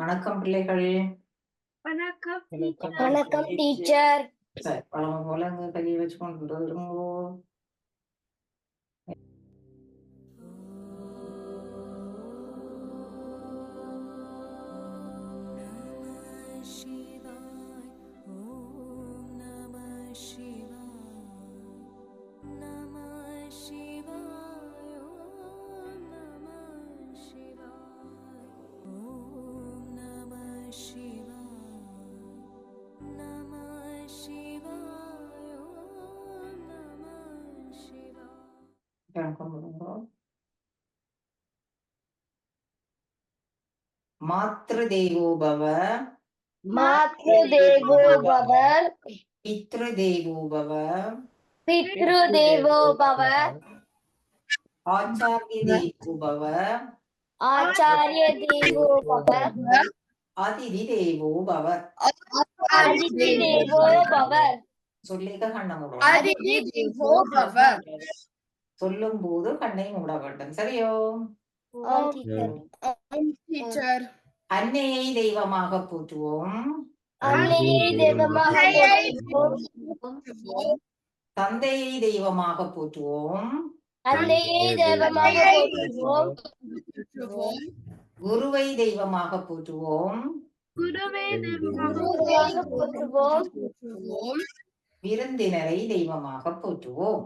வணக்கம் பிள்ளைகள். வணக்கம் வணக்கம் டீச்சர். சரி பழம் போல அங்க கையை வச்சு கொண்டு வருங்கோ வணக்கம் மாத்ரு தேவோ பவ மாத்ரு தேவோ பவ பித்ரு தேவோ பவ பித்ரு தேவோ பவ ஆச்சாரிய தேவோ பவ ஆச்சாரிய தேவோ பவ அதிதி தேவோ பவ. அதிதி தேவோ பவ. சொல்லிக்க கண்ணங்க அதிதி தேவோ பவ. சொல்லும் போது கண்ணை மூட வேண்டும் சரியோ டீச்சர் அன்னையை தெய்வமாக போற்றுவோம். அன்னையை தெய்வமாக போற்றுவோம். தந்தையை தெய்வமாக போற்றுவோம். தந்தையை தெய்வமாக போற்றுவோம். குருவை தெய்வமாக போற்றுவோம். குருவே குருவாக போற்றுவோம். விருந்தினரை தெய்வமாக போற்றுவோம்.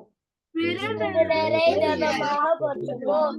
விருந்தினரை தெய்வமாக போற்றுவோம்.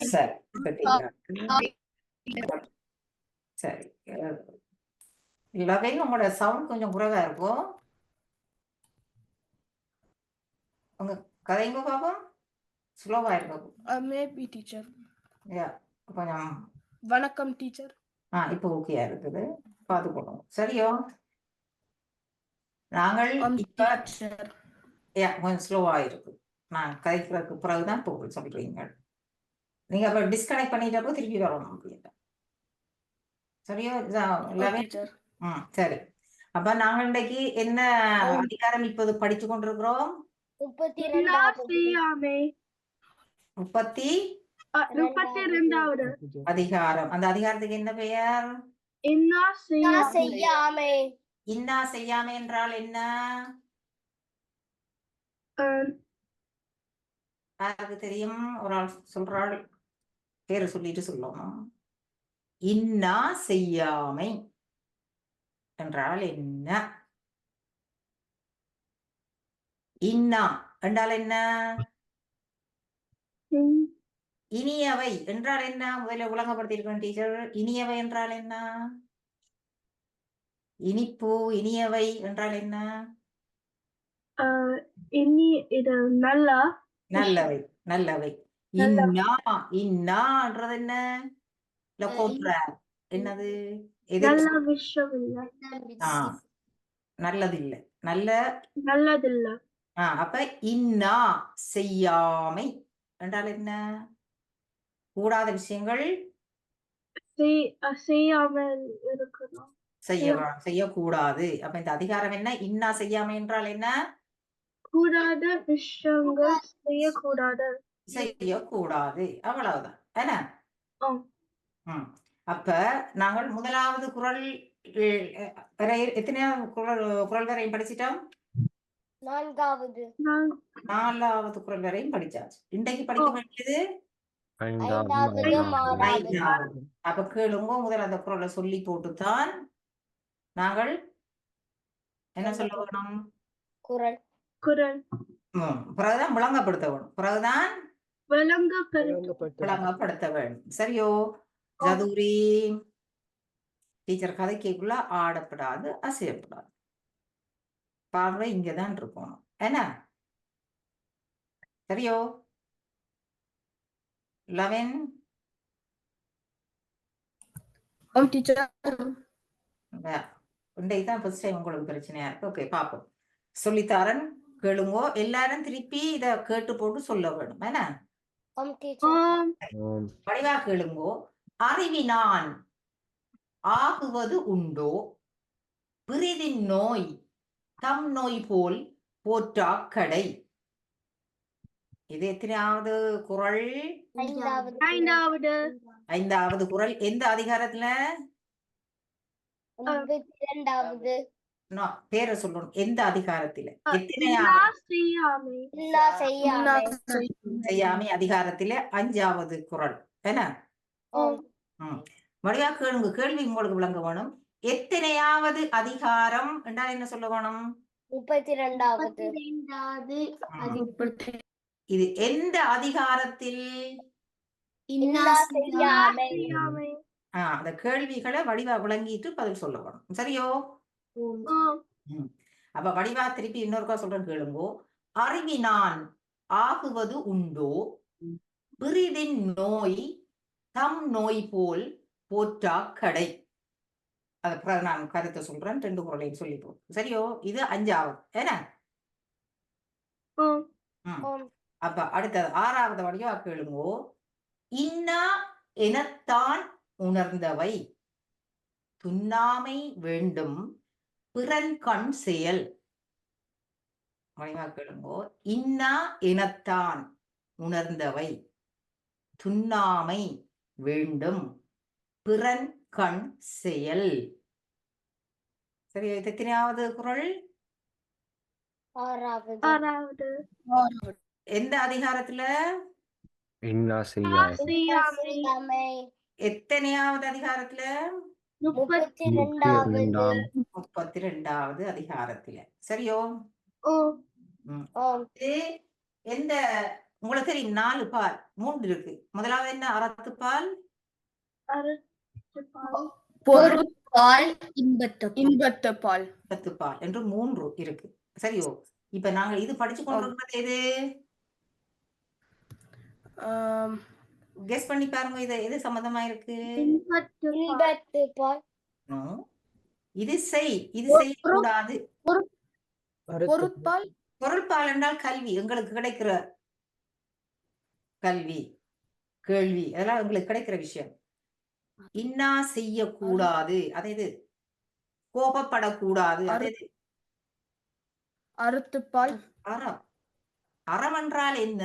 சரி பார்த்தீங்களா? சரி. இளவை உங்களோட சவுண்ட் கொஞ்சம் குறைவா இருக்கும் உங்க கதைங்க பாப்போம் ஸ்லோவா இருக்கும் மேபி டீச்சர் Yeah, கொஞ்சம். வணக்கம் டீச்சர் ஆ இப்போ ஓகேயா இருக்குது. பார்த்துக்கணும் சரியோ? நாங்கள் Yeah, கொஞ்சம் ஸ்லோவா இருக்கு. நான் கதைக்கிறதுக்கு பிறகுதான் இப்போ சொல்றீங்க. நீங்க அப்ப டிஸ்கனெக்ட் பண்ணிட்டப்போ திருப்பி வரணும் அப்படின்ட்டு சரியோ? லெவன் டீச்சர் ம் சரி. அப்ப நாங்க இன்றைக்கு என்ன அதிகாரம் இப்போது படிச்சு கொண்டிருக்கிறோம்? முப்பத்தி முப்பத்தி அதிகாரம். அந்த அதிகாரத்துக்கு என்ன பெயர்? என்ன செய்யாமை. இன்னா செய்யாமை. என்றால் என்ன? யாருக்கு தெரியும்? ஒரு ஆள் சொல்றாள். பேரு சொல்லிட்டு சொல்லணும் இன்னா செய்யாமை என்றால் என்ன? இன்னா என்றால் என்ன? இனியவை என்றால் என்ன? முதல்ல விளங்கப்படுத்தியிருக்கோம் டீச்சர் இனியவை என்றால் என்ன? இனிப்பு இனியவை என்றால் என்ன? இனி இது நல்லா. நல்லவை நல்லவை. இன்னா இன்னான்றது என்ன? லக்கோப்ர என்னது? நல்லதில்லை. நல்ல? நல்லதில்ல. அப்ப இன்னா செய்யாமை. என்றால் என்ன? கூடாத விஷயங்கள்? செய்யாமல் இருக்கணும். செய்ய செய்யக்கூடாது. அப்ப இந்த அதிகாரம் என்ன? இன்னா செய்யாமை என்றால் என்ன? கூடாத விஷயங்கள் செய்யக்கூடாது. செய்யக்கூடாது அவ்வளவுதான். என்ன. அப்ப நாங்கள் முதலாவது குரல் எத்தனையாவது குரல் குரல் வரையும் படிச்சிட்டோம்? நான்காவது. நான் நாலாவது குரல் வரையும் படிச்சாச்சு. இன்றைக்கு படிக்க வேண்டியது? அப்ப கேளுங்க முதல் அந்த குரலை சொல்லி போட்டுத்தான் நாங்கள் என்ன சொல்ல வேணும் குரல். குரல். பிறகுதான் விளங்கப்படுத்த வேணும். பிறகுதான் விளங்கப்படுத்த வேண்டும் சரியோ? ஜதூரி. டீச்சர் கதைக்குள்ள ஆடப்படாது அசையப்படாது. பார்வை இங்கதான் இருக்கணும் என்ன? சரியோ? லெவன்? இன்றைக்கு தான் ஃபர்ஸ்ட் டைம் உங்களுக்கு பிரச்சனையா இருக்கு. ஓகே பார்ப்போம். சொல்லித்தாரன் கேளுங்கோ. எல்லாரும் திருப்பி இத கேட்டு போட்டு சொல்ல வேணும். என்ன? வடிவா கேளுங்கோ அறிவினான் ஆகுவது உண்டோ? பிரிதின் நோய் தம் நோய் போல் போற்றா கடை. இது எத்தனையாவது குறள் ஐந்தாவது. குறள் எந்த அதிகாரத்துல? பேரை சொல்லணும். எந்த அதிகாரத்தில? செய்யாமை. அதிகாரத்தில அஞ்சாவது குறள். என்ன. வடிவா கேளுங்க. கேள்வி உங்களுக்கு விளங்க வேணும். எத்தனையாவது அதிகாரம்? என்றால் என்ன சொல்ல வேணும்? முப்பத்தி இரண்டாவது ம். இது எந்த அதிகாரத்தில்? அந்த கேள்விகளை வடிவா விளங்கிட்டு பதில் சொல்ல வேணும். சரியோ? அப்ப வடிவா திருப்பி இன்னொருக்கா சொல்றேன் கேளுங்கோ. அறிவினான் ஆகுவது உண்டோ? பிரிதின் நோய் தம் நோய் போல் போற்றா கடை. அத நான் கருத்தை சொல்றேன். ரெண்டு குரலையும் சொல்லி போ சரியோ? இது அஞ்சாவது. என்ன? ஓம் ம். ஓம் அப்ப அடுத்தது ஆறாவது வடிவா கேளுங்கோ. இன்னா எனத்தான் உணர்ந்தவை. துண்ணாமை வேண்டும் பிறன் கண் செயல். வடிவா கேளுங்கோ இன்னா எனத்தான் உணர்ந்தவை. துண்ணாமை வேண்டும். பிறன் கண் செயல். சரி இது எத்தனையாவது குறள் ஆறாவது. ஆறாவது. எந்த அதிகாரத்துல? எத்தனையாவது அதிகாரத்துல? முப்பத்தி முப்பத்தி முப்பத்தி ரெண்டாவது அதிகாரத்துல. சரியோ? எந்த உங்களுக்கு தெரியும் நாலு பால் மூன்று இருக்கு. முதலாவது என்ன? அறத்துப்பால்? அறுபத்தி பொருட்பால் இன்பத்து இன்பத்து பால். பத்துப்பால் என்று மூன்று இருக்கு. சரியோ? இப்ப நாங்க இது படிச்சு கொண்டிருக்கிறது எது? கெஸ் பண்ணி பாருங்க இது எது சம்பந்தமா இருக்கு. இது செய் இது செய்யக்கூடாது. பொருட்பால். பொருட்பால் என்றால் கல்வி எங்களுக்கு கிடைக்கிற கல்வி கேள்வி. அதெல்லாம் எங்களுக்கு கிடைக்கிற விஷயம். இன்னா செய்யக்கூடாது. அது இது கோபப்படக்கூடாது. அது இது அறுத்துப்பால். அறம். அறம் என்றால் என்ன?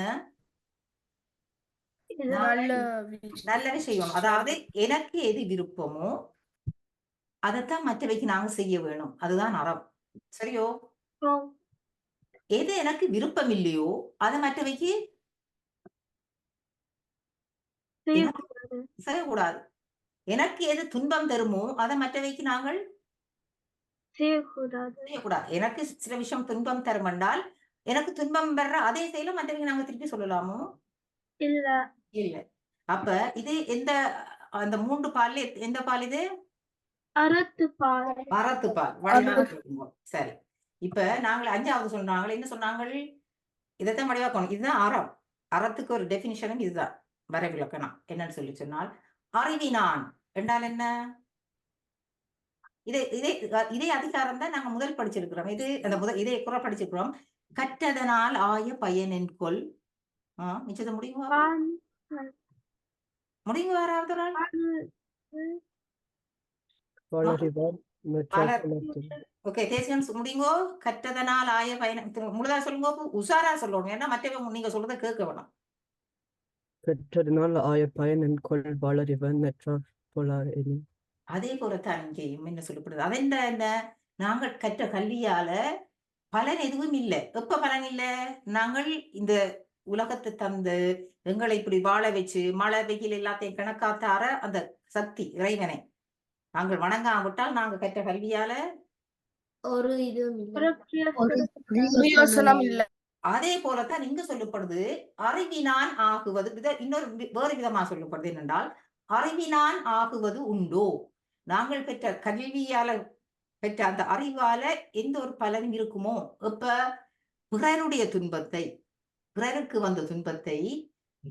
நல்ல விஷயம். அதாவது எனக்கு எது விருப்பமோ அதைத்தான் மற்றவைக்கு நாங்க செய்ய வேணும். அதுதான் அறம். சரியோ? எது எனக்கு விருப்பம் இல்லையோ அதை மற்றவைக்கு செய்யக்கூடாது. எனக்கு எது துன்பம் தருமோ அதை மற்றவைக்கு நாங்கள் செய்யக்கூடாது. எனக்கு சில விஷயம் துன்பம் தரும் என்றால் எனக்கு துன்பம் வர்ற அதே செயல மற்றவைக்கு நாங்க திருப்பி சொல்லலாமோ? இல்ல. இல்ல. அப்ப இது எந்த அந்த மூன்று எத்- எந்த பால் இது? அறத்து பால். மரத்து பால். சரி. இப்ப நாங்கள் அஞ்சாவது சொன்னாங்க என்ன சொன்னாங்க இதைத்தான் வடிவாக்கணும் இதுதான் அறம். அறத்துக்கு ஒரு டெபினிஷனும் இதுதான். வரைவிலக்கணம் என்னன்னு சொல்லி சொன்னால் அறிவினான். என்றால் என்ன? இதே இதே இதே அதிகாரம் தான் நாங்க முதல் படிச்சிருக்கிறோம். இது அந்த முதல் இதே குறை படிச்சிருக்கிறோம். கற்றதனால் ஆய பயனென் கொல் ஆஹ் மிச்சத்தை முடியுமா? பான் முடியுங்க யாராவது ஒரு ஆள் பலர். ஓகே தேசியம் முடியுங்கோ? கற்றதனால் ஆய பயன் முழுதா சொல்லுங்க? உஷாரா சொல்லணும். ஏன்னா மற்றவங்க நீங்க சொல்றதை கேட்க வேணும். பெற்றதனால் ஆய பயன் கொள் வளரிவர் மெட்ரோபொலாரினி அதே போலத்தான் இங்கேயும் என்ன சொல்லப்படுது? அது என்ன என்ன நாங்கள் கற்ற கல்வியால பலன் எதுவும் இல்லை. எப்ப பலன் இல்லை? நாங்கள் இந்த உலகத்தை தந்து எங்களை இப்படி வாழ வச்சு மழை வெயில் எல்லாத்தையும் கணக்காத்தார அந்த சக்தி இறைவனை. நாங்கள் வணங்காவிட்டால் நாங்க கற்ற கல்வியால ஒரு இல்ல. அதே போலத்தான் இங்க சொல்லப்படுது அறிவினான் ஆகுவது வித- இன்னொரு வி- வேறு விதமா சொல்லப்படுது என்னென்றால் அறிவினான் ஆகுவது உண்டோ? நாங்கள் பெற்ற கல்வியால பெற்ற அந்த அறிவால எந்த ஒரு பலனும் இருக்குமோ? எப்ப? பிறருடைய துன்பத்தை. பிறருக்கு வந்த துன்பத்தை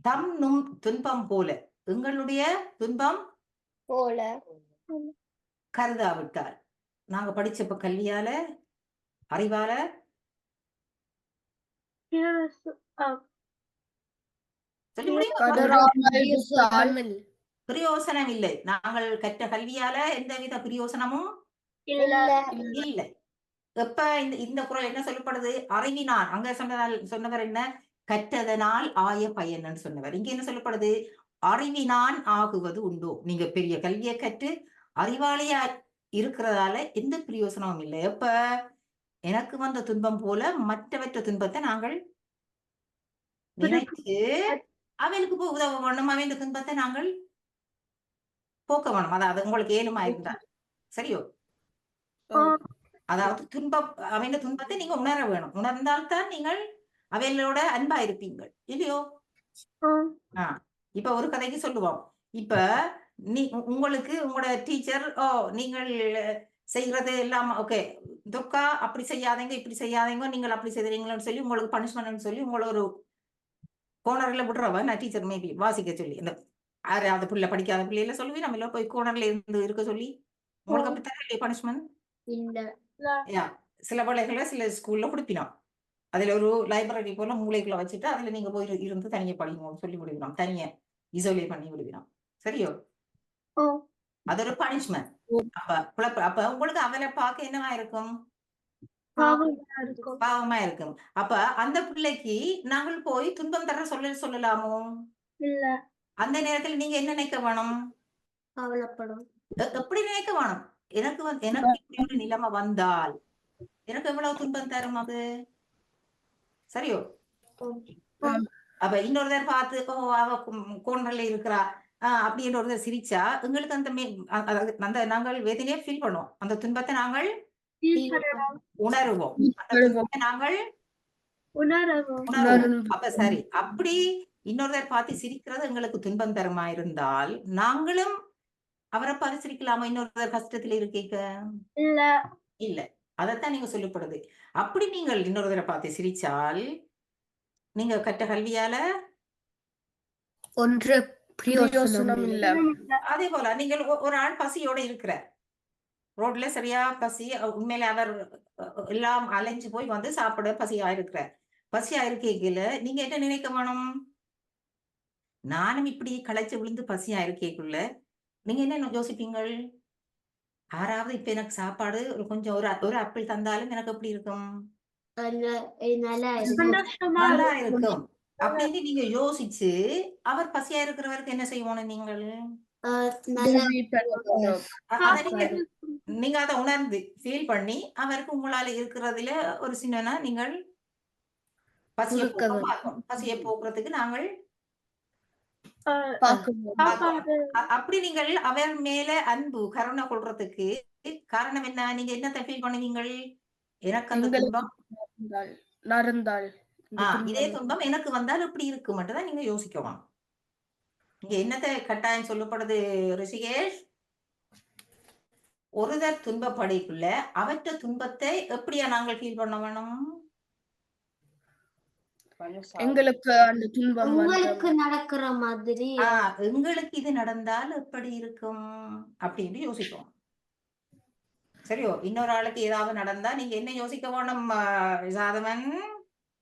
தம் நும் துன்பம் போல எங்களுடைய துன்பம்? போல. கருதாவிட்டால் நாங்க படிச்ச இப்ப கல்வியால அறிவால? பிரயோசனம் இல்லை. நாங்கள் கற்ற கல்வியால எந்தவித பிரயோசனமும் இல்ல. இல்லை. எப்ப இந்த இந்த குறள் என்ன சொல்லப்படுது? அறிவினான். அங்க சொன்னதால் சொன்னவர் என்ன? கற்றதனால் ஆய பயன்னு சொன்னவர். இங்க என்ன சொல்லப்படுது? அறிவினான் ஆகுவது உண்டோ? நீங்க பெரிய கல்வியை கற்று அறிவாளியா இருக்கிறதால எந்த பிரயோசனமும் இல்லை. எப்ப? எனக்கு வந்த துன்பம் போல மற்றவற்ற துன்பத்தை நாங்கள் நினைத்து அவனுக்கு போய் உதவ வேணும். அவன் துன்பத்தை நாங்கள் போக்க வேணும். அதாவது உங்களுக்கு ஏழுமா இருந்தால் சரியோ? அதாவது துன்பம் அவன் துன்பத்தை நீங்க உணர வேணும். உணர்ந்தால்தான் நீங்கள் அவைகளோட அன்பா இருப்பீங்கள். இல்லையோ? ஆ, இப்ப ஒரு கதைக்கு சொல்லுவோம். இப்ப நீ உங்களுக்கு உங்களோட டீச்சர் ஓ நீங்கள் செய்யறது எல்லாம் ஓகே. துக்கா அப்படி செய்யாதீங்க இப்படி செய்யாதீங்க நீங்கள் அப்படி செய்றீங்களோன்னு சொல்லி உங்களுக்கு பனிஷ்மெண்ட் சொல்லி உங்களை ஒரு கோனர்ல விடுறவ நான் டீச்சர் மேபி வாசிக்க சொல்லி இந்த ஆறாவது பிள்ளை படிக்காத பிள்ளைல சொல்லுவி நம்ம போய் கோனர்ல இருந்து இருக்க சொல்லி உங்களுக்கு அப்படி தரலையே பனிஷ்மெண்ட்? சில பிள்ளைகளை சில ஸ்கூல்ல கொடுப்பினோம். அதுல ஒரு லைப்ரரி போல மூளைக்குள்ள வச்சுட்டு அதுல நீங்க போய் இரு- இருந்து தனியா படிக்கணும் சொல்லி விடுவினோம் தனியா இசோலேட் பண்ணி விடுவினோம் சரியோ? அது ஒரு பனிஷ்மெண்ட் அப்ப குழப்ப அப்ப உங்களுக்கு அவளை பார்க்க என்னவா இருக்கும்? பாவமா இருக்கும். அப்ப அந்த பிள்ளைக்கு நாங்கள் போய் துன்பம் தர சொல்ல சொல்லலாமோ? இல்ல. அந்த நேரத்துல நீங்க என்ன நினைக்க வேணும்? எப்படி நினைக்க வேணும்? எனக்கு வந்து எனக்கு நிலைமை வந்தால் எனக்கு எவ்வளவு துன்பம் தரும் அது? சரியோ? அப்ப இன்னொருத்தர் பார்த்து ஓ அவ கோணல்ல இருக்கிறா. ஆஹ் அப்படின்னு ஒருத்தர் சிரிச்சா. எங்களுக்கு அந்த அந்த நாங்கள் வேதனையை ஃபீல் பண்ணுவோம். அந்த துன்பத்தை நாங்கள் உணருவோம். நாங்கள் அப்ப சரி. அப்படி இன்னொருத்தர் பார்த்து சிரிக்கிறது எங்களுக்கு துன்பம் தரமா இருந்தால் நாங்களும் அவரை பார்த்து சிரிக்கலாமா இன்னொருத்தர் கஷ்டத்துல இருக்கீங்க இல்ல. இல்ல. அதைத்தான் நீங்க சொல்லப்படுது. அப்படி நீங்கள் இன்னொருத்தரை பார்த்து சிரிச்சால் நீங்க கற்ற கல்வியால ஒன்று அதே போல நீங்கள் ஒரு ஆள் பசியோட இருக்கிற ரோட்ல சரியா பசி உண்மையில அவர் எல்லாம் அலைஞ்சு போய் வந்து சாப்பிட பசியா இருக்கிற பசியா இருக்கேக்குல நீங்க என்ன நினைக்க வேணும்? நானும் இப்படி களைச்சு விழுந்து பசியா இருக்கேக்குள்ள நீங்க என்ன யோசிப்பீங்கள்? யாராவது இப்ப எனக்கு சாப்பாடு ஒரு கொஞ்சம் ஒரு ஒரு ஆப்பிள் தந்தாலும் எனக்கு எப்படி இருக்கும்? நல்லா இருக்கும். அப்படின்னு நீங்க யோசிச்சு அவர் பசியா இருக்கிறவருக்கு என்ன செய்வோம் நீங்கள்? நீங்க நீங்க அதை உணர்ந்து ஃபீல் பண்ணி அவருக்கு உங்களால இருக்கிறதுல ஒரு சின்னனா நீங்கள் பசியை. பசியை போக்குறதுக்கு நாங்கள் ஆஹ் பார்க்கணும் சாப்பாடு அ- அப்படி நீங்கள் அவர் மேல அன்பு கருணை கொள்றதுக்கு காரணம் என்ன? நீங்க என்னத்தை ஃபீல் பண்ணுவீங்கள்? எனக்கு அந்த துன்பம். இதே துன்பம் எனக்கு வந்தால் இப்படி இருக்கு மட்டும் தான் நீங்க யோசிக்கணும் இங்க என்னத்தை கட்டாயம் சொல்லப்படுது ரிஷிகேஷ்? ஒருதர் துன்பப்படைக்குள்ள அவற்ற துன்பத்தை எப்படியா நாங்கள் ஃபீல் பண்ண வேணும்? எங்களுக்கு அந்த துன்பம் உங்களுக்கு. நடக்கிற மாதிரி. எங்களுக்கு இது நடந்தால் எப்படி இருக்கும்? அப்படின்னு யோசிக்கும் சரியோ இன்னொரு ஆளுக்கு ஏதாவது நடந்தா நீங்க என்ன யோசிக்க வேணும் ஆஹ் சாதவன்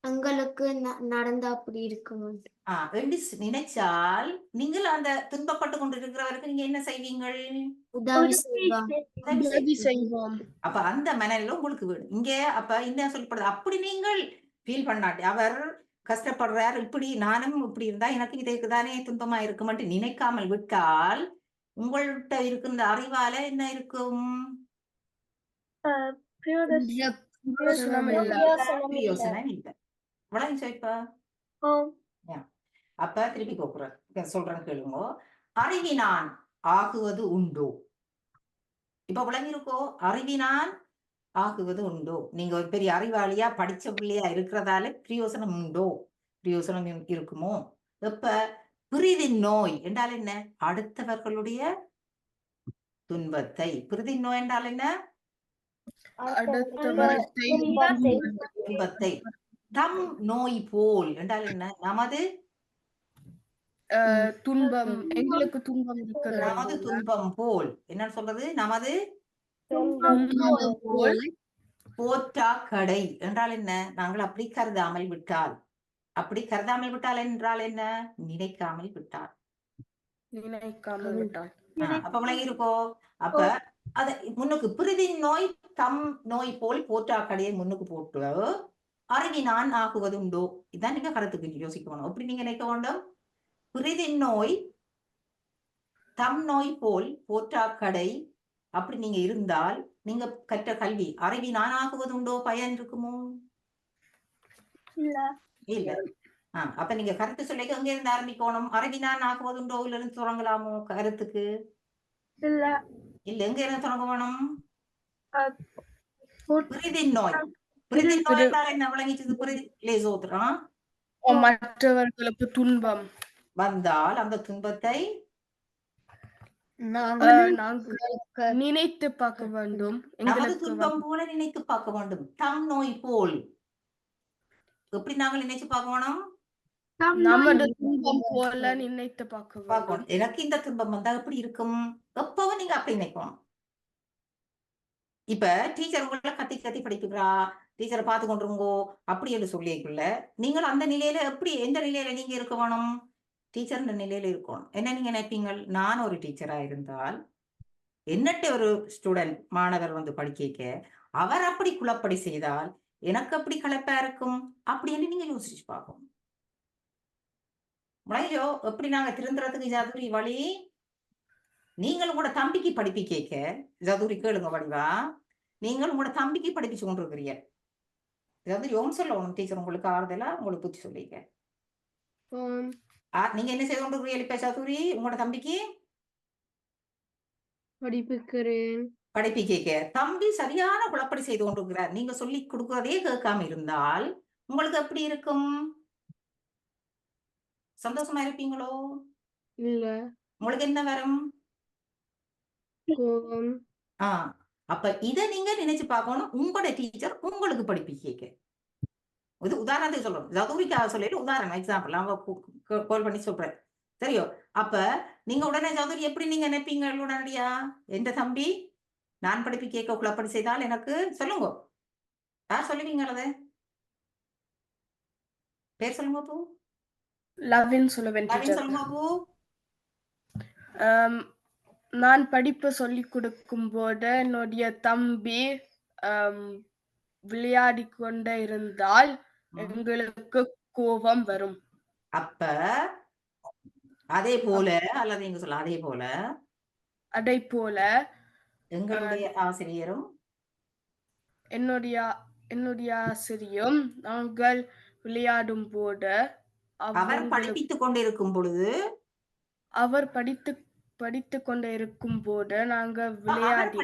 எங்களுக்கு ந- நடந்தா அப்படி இருக்கும். ஸ் நினைச்சால் நீங்கள் அந்த துன்பப்பட்டு கொண்டு இருக்கிறவருக்கு நீங்க என்ன செய்வீங்கள்? உதவி. செய்வோம். அப்ப அந்த மனநிலை உங்களுக்கு வேணும். இங்க அப்ப என்ன சொல்லப்படுது. அப்படி நீங்கள் ஃபீல் பண்ணாட்டி அவர் கஷ்டப்படுறார். இப்படி நானும் இப்படி இருந்தா எனக்கு இதுக்கு தானே துன்பமா இருக்குமென்று நினைக்காமல் விட்டால் உங்கள்கிட்ட இருக்கின்ற அறிவால என்ன இருக்கும்? பிரயோசனம் இல்ல. அப்ப திருப்பி கூப்பிடுறேன் சொல்றேன் கேளுங்க. அறிவினான் ஆகுவது உண்டோ? இப்ப விளங்கியிருக்கோ அறிவினான் ஆகுவது உண்டோ? நீங்க ஒரு பெரிய அறிவாளியா படிச்ச பிள்ளையா இருக்கிறதால பிரயோசனம் உண்டோ? பிரயோசனம் இரு- இருக்குமோ? எப்ப? பிரிதி நோய் என்றால் என்ன? அடுத்தவர்களுடைய துன்பத்தை. பிரிதி நோய் என்றால் என்ன? துன்பத்தை. தம் நோய் போல் என்றால் என்ன? நமது துன்பம். எங்களுக்கு துன்பம் நமது துன்பம் போல். என்ன சொல்றது? நமது போற்றா கடை என்றால் என்ன? நாங்கள் அப்படி கருதாமல் விட்டால். அப்படி கருதாமல் விட்டால் என்றால் என்ன? நினைக்காமல் விட்டால். நினைக்காமல் விட்டால். அப்ப விளங்கி இருக்கோ அப்ப அத முன்னுக்கு பிரிதின் நோய் தம் நோய் போல் போற்றா கடையை முன்னுக்கு போட்டு அறிவினான் ஆகுவது உண்டோ இதான் நீங்க கருத்துக்கு யோசிக்கணும் எப்படி நீங்க நினைக்க வேண்டும். பிரிதின் நோய் தம் நோய் போல் போற்றா கடை அப்படி நீங்க இருந்தால் நீங்க கற்ற கல்வி அறிவினான் ஆகுவது உண்டோ பயன் இருக்குமோ? இல்ல. அப்ப நீங்க கருத்து சொல்லிக்க எங்க இருந்து ஆரம்பிக்கணும்? அறிவினான் ஆகுவது உண்டோ? இல்ல இருந்து தொடங்கலாமோ கருத்துக்கு? இல்ல. இல்ல எங்க இருந்து தொடங்க வேணும் பிரிதின் நோய். பிரிதின் நோய் என்ன விளங்கிச்சது? பிரிதி லேசோத்ரம் மற்றவர்களுக்கு துன்பம். வந்தால் அந்த துன்பத்தை நாங்கள் நினைத்து பார்க்க வேண்டும். நமது துன்பம் போல நினைத்து பார்க்க வேண்டும். தம் நோய் போல். எப்படி நாங்கள் நினைச்சு வேணும்? நமது துன்பம் போல நினைத்து பார்க்க பார்க்கணும். எனக்கு இந்த துன்பம் வந்தா எப்படி இருக்கும்? எப்பவும் நீங்க அப்படி நினைக்கணும். இப்ப டீச்சர் உங்களை கத்தி கத்தி படிப்புக்கிறா டீச்சரை பார்த்து கொண்டிருங்கோ. அப்படி என்று சொல்லிக்குள்ள நீங்கள் அந்த நிலையில எப்படி எந்த நிலையில நீங்க இருக்க வேணும்? டீச்சர்ன்ற நிலையில இருக்கணும். என்ன நீங்க நினைப்பீங்கள்? நான் ஒரு டீச்சரா இருந்தால் என்னட்ட ஒரு ஸ்டூடெண்ட் மாணவர் வந்து படிக்க அவர் அப்படி குழப்படி செய்தால் எனக்கு அப்படி கலப்பா இருக்கும்? அப்படின்னு நீங்க யோசிச்சு பார்க்கணும். முளையோ எப்படி நாங்க திருந்துறதுக்கு ஜாதுரி வழி? நீங்களும் கூட தம்பிக்கு படிப்பி கேட்க ஜதுரி கேளுங்க வடிவா நீங்களும் உங்களோட தம்பிக்கு படிப்பிச்சு கொண்டு இருக்கிறீங்க ஜதுரி ஓம் சொல்லணும் டீச்சர் உங்களுக்கு ஆறுதலா உங்களுக்கு புத்தி சொல்லிக்க. நீங்க என்ன செய்து கொண்டு இருக்கிறீங்க இப்ப சதுரி? உங்களோட தம்பிக்கு? படிப்புக்கிறேன். படிப்பி கேட்க. தம்பி சரியான குழப்படி செய்து கொண்டிருக்கிறார் நீங்க சொல்லி கொடுக்கிறதே கேட்காம இருந்தால் உங்களுக்கு எப்படி இருக்கும்? சந்தோஷமா இருப்பீங்களோ? இல்ல. உங்களுக்கு என்ன வரும்? கோபம். ஆ அப்ப இத நீங்க நினைச்சு பார்க்கணும். உங்களோட டீச்சர் உங்களுக்கு படிப்பி கேட்க. இது உதாரணத்துக்கு சொல்றோம் ஜதுரிக்காக சொல்லிட்டு உதாரணம் எக்ஸாம்பிள் அவங்க கால் பண்ணி சொல்றேன். சரியோ? அப்ப நீங்க உடனே ஜதுரி எப்படி நீங்க நினைப்பீங்க உடனடியா? எந்த தம்பி? நான் படிப்பி கேட்க குழப்படி செய்தால் எனக்கு சொல்லுங்க. யார் சொல்லுவீங்க அதை? பேர் சொல்லுங்க பூ. லவ்வின் சொல்லுவேன் சொல்லுங்க பூ. நான் படிப்பு சொல்லிக் கொடுக்கும் போது என்னுடைய தம்பி விளையாடி கொண்டே இருந்தால். எங்களுக்கு கோபம் வரும். அப்ப அதே போல அல்லது நீங்க சொல்ல அதே போல அதை போல எங்களுடைய ஆசிரியரும் என்னுடைய என்னுடைய ஆசிரியும் நாங்கள் விளையாடும் போது அவர் படிப்பித்துக் கொண்டிருக்கும் பொழுது அவர் படித்து படித்து கொண்டே இருக்கும் போது நாங்க விளையாடி?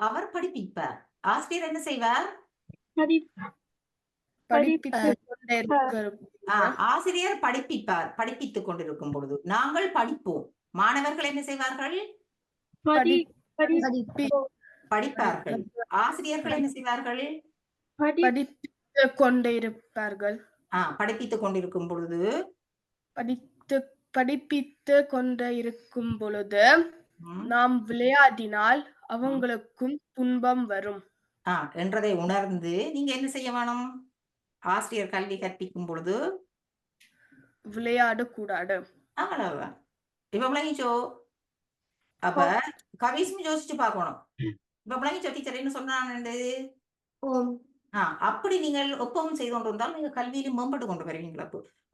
அவர் படிப்பிப்பார் ஆசிரியர் என்ன செய்வார் படி படிப்பித்து கொண்டே இருக்கிற ஆ, ஆசிரியர் படிப்பிப்பார் படிப்பித்துக் கொண்டிருக்கும் பொழுது. நாங்கள் படிப்போம். மாணவர்கள் என்ன செய்வார்கள்? படி படி படிப்பார்கள். ஆசிரியர்கள் என்ன செய்வார்கள்? படி படித்து கொண்டே இருப்பார்கள் ஆ படிப்பித்துக் கொண்டிருக்கும் பொழுது. படித்து படிப்பித்து கொண்டே இருக்கும் பொழுது நாம் விளையாடினால் அவங்களுக்கும் துன்பம் வரும். ஆ என்றதை உணர்ந்து நீங்க என்ன செய்ய வேணும்? ஆசிரியர் கல்வி கற்பிக்கும் பொழுது விளையாடக்கூடாது அவ்வளவுதான் இப்ப விளங்கிச்சோ அப்ப கவிஸ்மி யோசிச்சு பார்க்கணும். இப்ப விளங்கிச்சோ டீச்சர் என்ன ஆ அப்படி நீங்கள் ஒப்பவும் செய்து கொண்டு வந்தால் நீங்க கல்வியில மேம்பட்டு கொண்டு வருவீங்களா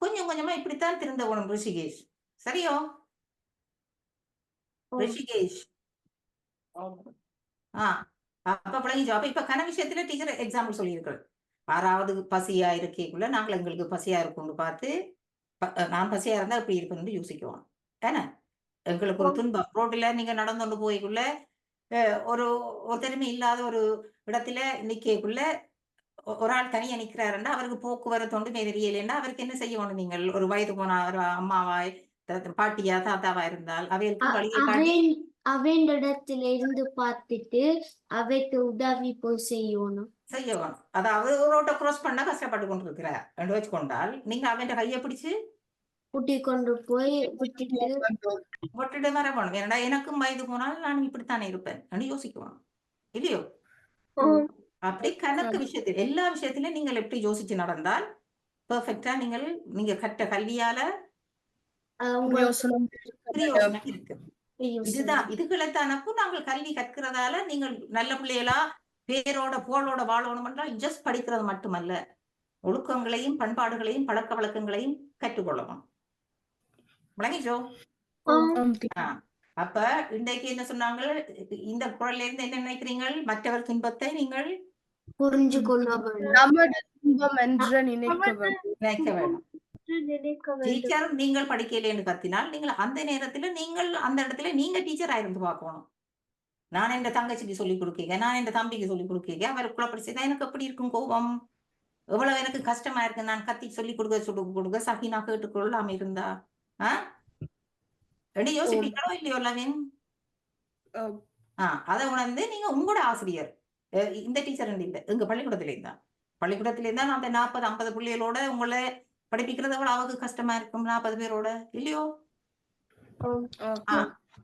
கொஞ்சம் கொஞ்சமா இப்படித்தான் திருந்த வேணும் ரிஷிகேஷ். சரியோ. ரிஷிகேஷ். ஆ அப்ப விளங்கிச்சோ அப்ப இப்ப கன விஷயத்துல டீச்சர் எக்ஸாம்பிள் சொல்லியிருக்கள் ஆறாவது பசியா இருக்கேக்குள்ள நாங்கள் எங்களுக்கு பசியா இருக்கும்னு பார்த்து நான் பசியா இருந்தா இப்படி இருக்குன்னு யோசிக்குவோம் ஏன்னா எங்களுக்கு ஒரு துன்பம். ரோட்ல நீங்க நடந்து கொண்டு போய்க்குள்ள ஒரு ஒரு திறமை இல்லாத ஒரு இடத்துல நிக்கக்குள்ள ஒ- ஒரு ஆள் தனியா நிக்கிறாருன்னா அவருக்கு போக்குவரத்து ஒன்றுமே தெரியலைன்னா அவருக்கு என்ன செய்யணும் நீங்கள்? ஒரு வயது போன ஒரு அம்மாவாய் பாட்டியா தாத்தாவா இருந்தால் அவைகளுக்கு வழியை அவன் இடத்துல இருந்து பார்த்துட்டு அவைக்கு உதவி போய் செய்யணும் செய்யணும். அதாவது ரோட்டை கிராஸ் பண்ணா கஷ்டப்பட்டு கொண்டு இருக்கிறார் என்று வச்சுக்கொண்டால் நீங்க அவன் கையை பிடிச்சு கொண்டு போய் விட்டுட்டு வர வேணும். ஏன்னா எனக்கும் வயது போனால் நான் இப்படித்தானே இருப்பேன் யோசிக்குவான். இல்லையோ. அப்படி கணக்கு விஷயத்தில் எல்லா விஷயத்திலும் நீங்கள் எப்படி யோசிச்சு நடந்தால் பெர்ஃபெக்டா நீங்கள் நீங்க கற்ற கல்வியால. இதுதான். இதுகளைத்தானப்போ நாங்கள் கல்வி கற்கிறதால நீங்கள் நல்ல பிள்ளைகளா பேரோட புகழோட வாழணும் என்றால் ஜஸ்ட் படிக்கிறது மட்டுமல்ல. ஒழுக்கங்களையும் பண்பாடுகளையும் பழக்க வழக்கங்களையும் கற்றுக்கொள்ளணும். விளங்கிச்சோ. அப்ப இன்றைக்கு என்ன சொன்னாங்க? இந்த குரல்ல இருந்து என்ன நினைக்கிறீங்க மற்றவர் துன்பத்தை நீங்கள் புரிஞ்சு நினைக்க வேண்டும். டீச்சர் நீங்கள் படிக்கலைன்னு கத்தினால் நீங்கள் அந்த நேரத்துல நீங்கள் அந்த இடத்துல நீங்க டீச்சரா இருந்து பார்க்கணும். நான் என் தங்கச்சிக்கு சொல்லி கொடுக்கீங்க நான் என் தம்பிக்கு சொல்லி கொடுக்கீங்க. அவர் குழப்படி செய்தா எனக்கு எப்படி இருக்கும் கோபம்? எவ்வளவு எனக்கு கஷ்டமா இருக்கு. நான் கத்தி சொல்லி கொடுக்க சொல்லி கொடுக்க சகினா கேட்டுக்கொள்ளாம இருந்தா ஆ? ரெண்டு யோசிப்பீங்களோ இல்லையோ லவின்? ஆம். ஆ அதை உணர்ந்து நீங்க உங்களோட ஆசிரியர் இந்த டீச்சர் இல்ல எங்க பள்ளிக்கூடத்துல இருந்தா. பள்ளிக்கூடத்துல இருந்தா அந்த நாற்பது ஐம்பது பிள்ளைகளோட உங்களை படிப்பிக்கிறது எவ்வளவு அவங்க கஷ்டமா இருக்கும் நாற்பது பேரோட இல்லையோ? ஆ.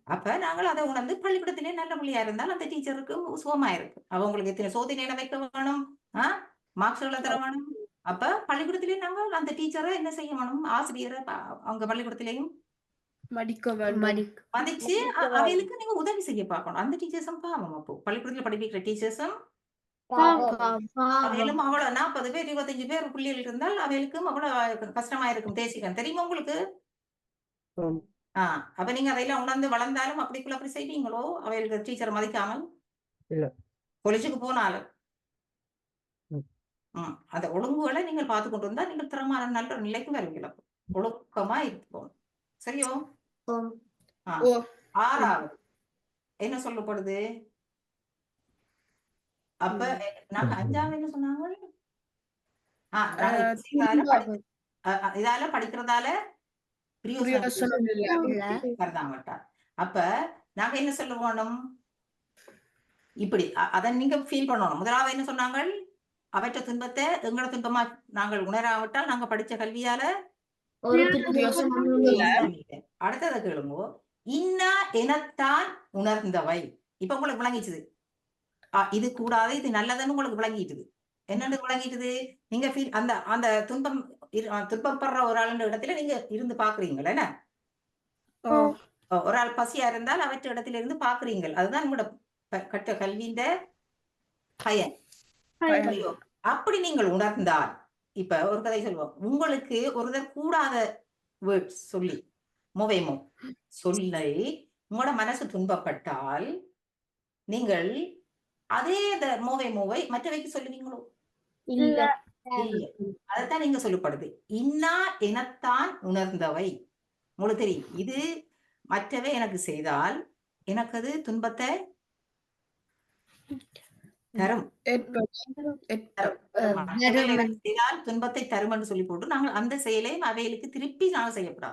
அப்ப நாங்கள் அதை உணர்ந்து பள்ளிக்கூடத்திலே நல்ல பிள்ளையா இருந்தால் அந்த டீச்சருக்கு சுகமா இருக்கு அவங்களுக்கு எத்தனை சோதனையில வைக்க வேணும்? ஆஹ் மார்க்ஸ்களை தர வேணும்? அப்ப பள்ளிக்கூடத்திலே நாங்கள் அந்த டீச்சரை என்ன செய்ய வேணும்? ஆசிரியரை அவங்க பள்ளிக்கூடத்திலேயும் மடிக்க வேண்டும். வந்துச்சு அ- அவைகளுக்கு நீங்க உதவி செய்ய பார்க்கணும். அந்த டீச்சர்ஸும் பாவம் அப்போ. பள்ளிக்கூடத்துல படிப்பிக்கிற டீச்சர்ஸும். அவைகளும் அவ்வளவு நாற்பது பேர் இருபத்தஞ்சு பேர் பிள்ளைகள் இருந்தால் அவைகளுக்கும் அவ்வளவு கஷ்டமா இருக்கும் தேசிகன் தெரியுமா உங்களுக்கு. ஆஹ் அப்ப நீங்க அதையெல்லாம் உணர்ந்து வளர்ந்தாலும் அப்படிக்குள்ள அப்படி செய்வீங்களோ? அவைகளுக்கு டீச்சரை மதிக்காமல்? இல்ல. காலேஜுக்கு போனாலும்? அந்த ஒழுங்குகளை நீங்கள் பார்த்து கொண்டு வந்தா நீங்கள் திறமான நல்ல நிலைக்கு வருவீங்களா ஒழுக்கமா இருப்போம். சரியோ. ஆறாவது. என்ன சொல்லப்படுது? அப்ப நாங்க அஞ்சாவது என்ன சொன்னாங்க? இதால படிக்கிறதால அப்ப நாங்க என்ன சொல்ல வேணும் இப்படி அதை நீங்க ஃபீல் பண்ணணும். முதலாவது என்ன சொன்னாங்க அவற்ற துன்பத்தை எங்களோட துன்பமா நாங்கள் உணராவிட்டால் நாங்க படிச்ச கல்வியால. அடுத்ததை கேளுங்கோ. இன்னா எனத்தான் உணர்ந்தவை. இப்ப உங்களுக்கு விளங்கிச்சுது ஆ, இது கூடாது இது நல்லதுன்னு உங்களுக்கு விளங்கிட்டுது என்னன்னு விளங்கிட்டுது நீங்க feel- அந்த அந்த துன்பம் ஆ, துன்பப்படுற ஒரு ஆளுன்ற இடத்துல நீங்க இருந்து பாக்குறீங்களா என்ன? ஒரு ஆள் பசியா இருந்தால் அவற்ற இடத்துல இருந்து பாக்குறீங்கள். அதுதான் நம்மளோட ப- கற்ற கல்வியின் பயன்? அப்படி நீங்கள் உணர்ந்தால் இப்ப ஒரு கதை சொல்லுவோம் உங்களுக்கு ஒருத்தர் கூடாத வேர்ட்ஸ் சொல்லி மொவைமோ சொல்லி உங்களோட மனசு துன்பப்பட்டால் நீங்கள் அதே மோவை மோவை மற்றவைக்கு சொல்லுவீங்களோ? இல்ல. அதைத்தான் நீங்க சொல்லப்படுது. இன்னா எனத்தான் உணர்ந்தவை. உங்களுக்கு தெரியும். இது மற்றவை எனக்கு செய்தால் எனக்கு அது துன்பத்தை தரும். செய்தால் துன்பத்தை தரும் என்று சொல்லி போட்டு நாங்கள் அந்த செயலையும் அவைகளுக்கு திருப்பி நாங்கள்.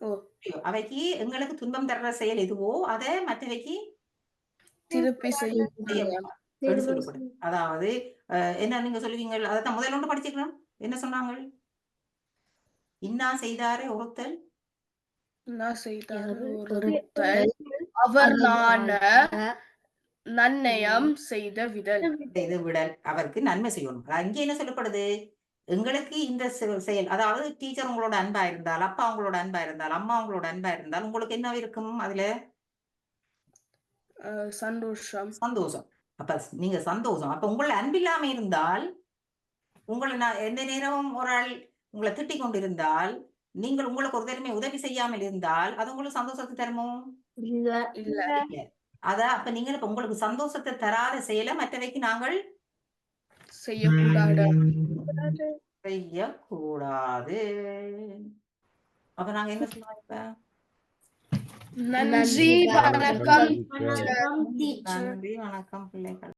புரியுதோ? அவைக்கு எங்களுக்கு துன்பம் தர்ற செயல் எதுவோ அதை மற்றவைக்கு திருப்பி செய்ய அதாவது என்ன நீங்க சொல்லுவீங்க அதான் முதல்ல ஒன்று படிச்சுக்கலாம் என்ன சொன்னாங்க இன்னா செய்தாரே ஒருத்தல்? அவர் நான நன்னயம் செய்த விடல். விடல். அவருக்கு நன்மை செய்யணும். அதான் இங்க என்ன சொல்லப்படுது? எங்களுக்கு இந்த செயல் அதாவது டீச்சர் உங்களோட அன்பா இருந்தால் அப்பா உங்களோட அன்பா இருந்தால் அம்மா உங்களோட அன்பா இருந்தால் உங்களுக்கு என்ன இருக்கும் அதுல? சந்தோஷம். சந்தோஷம். அப்ப நீங்க சந்தோஷம். அப்ப உங்களை அன்பில்லாம இருந்தால் உங்களை நான் எந்த நேரமும் ஒரு ஆள் உங்களை திட்டிக் கொண்டிருந்தால் நீங்கள் உங்களுக்கு ஒரு தருமை உதவி செய்யாமல் இருந்தால் அது உங்களுக்கு சந்தோஷத்தை தருமோ? இல்ல. இல்ல. இல்ல. அத அப்ப நீங்க இப்ப உங்களுக்கு சந்தோஷத்தை தராத செயலை மற்றவைக்கு நாங்கள் செய்யக்கூடாது. செய்யக்கூடாது. அப்ப நாங்க என்ன சொல்லுவோம் இப்ப? நன்றி வணக்கம். நன்றி வணக்கம் பிள்ளைகள்.